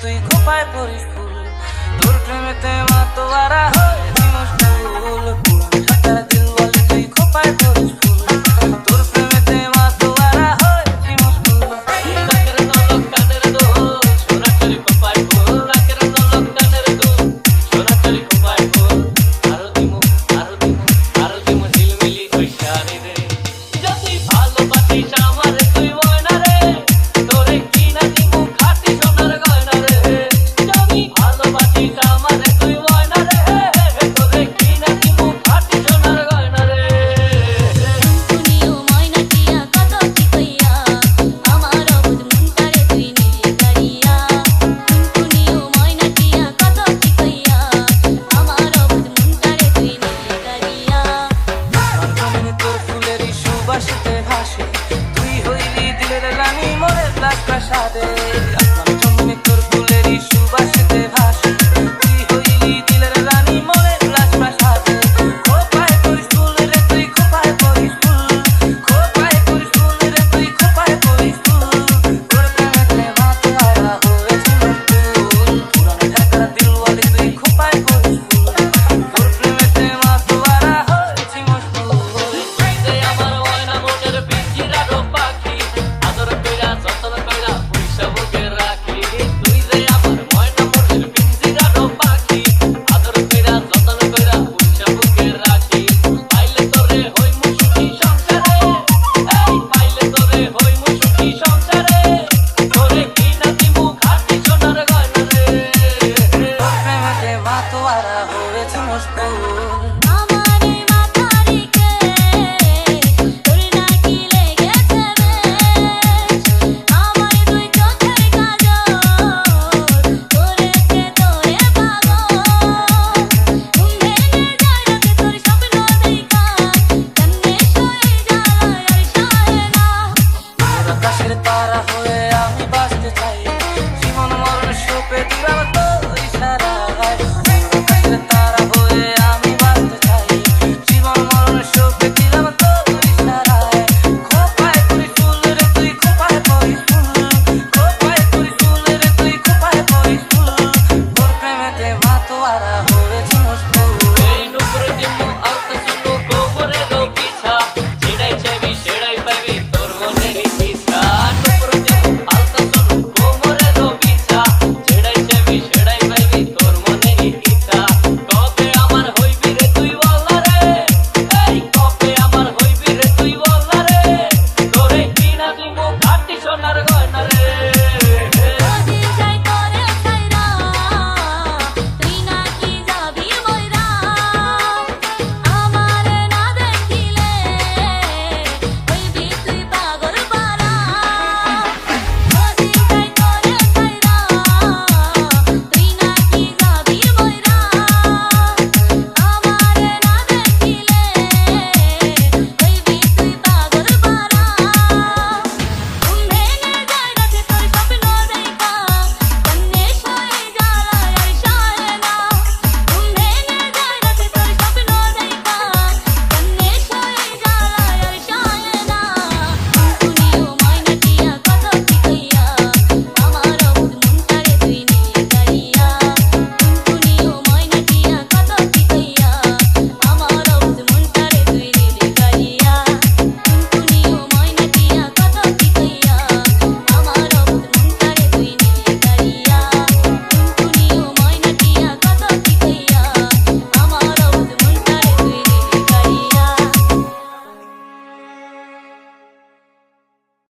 তুই খোপায় পড়িস ফুল? তোর প্রেমেতে হাসিতে হাসি। তুই হইলি দিলের রানী মরে প্রাসাদে। আকাশের তারা হয়ে আমি বাঁচতে চাই।